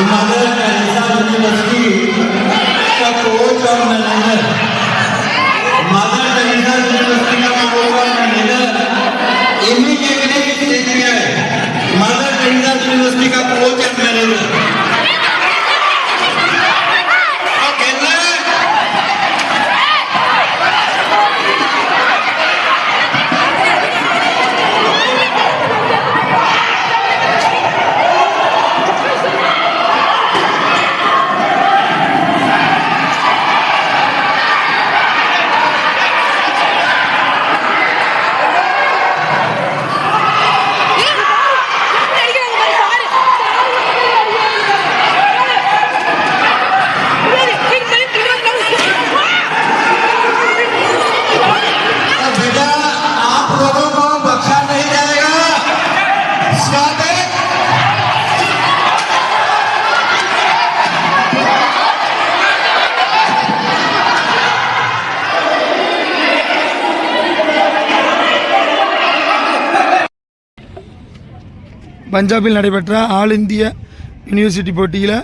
Himalaya university का coach और manager பஞ்சாபில் நடைபெற்ற ஆல் இந்திய யூனிவர்சிட்டி போட்டியில்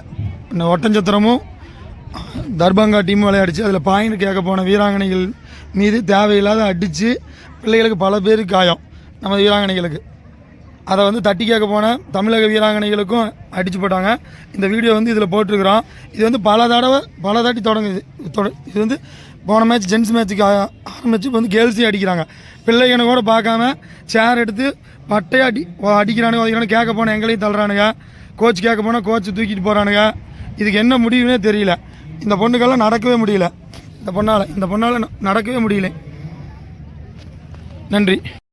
ஒட்டஞ்சத்திரமும் தர்பங்கா டீமும் விளையாடிச்சு. அதில் பாயிண்ட் கேட்க போன வீராங்கனைகள் மீது தேவையில்லாத அடித்து பிள்ளைகளுக்கு பல பேர் காயம். நம்ம வீராங்கனைகளுக்கு. அதை வந்து தட்டி கேட்க போன தமிழக வீராங்கனைகளுக்கும் அடிச்சு போட்டாங்க. இந்த வீடியோ வந்து இதில் போட்டிருக்கிறோம். இது வந்து பல தடவை பல தாட்டி தொடங்குது. தொட இது வந்து போன மேட்ச் ஜென்ஸ் மேட்ச்சுக்கு ஆரம்பிச்சு இப்போ வந்து கேர்ள்ஸையும் அடிக்கிறாங்க. பிள்ளைகளை கூட பார்க்காம சேர் எடுத்து பட்டையை அடி அடிக்கிறானுங்க. அடிக்கிறானு கேட்க போனால் எங்களையும் தள்ளுறானுங்க. கோச் கேட்க போனால் கோச்சு தூக்கிட்டு போகிறானுங்க இதுக்கு என்ன முடிவுனே தெரியல. இந்த பொண்ணுக்கெல்லாம் நடக்கவே முடியல. இந்த பொண்ணால் இந்த பொண்ணால் நடக்கவே முடியல. நன்றி.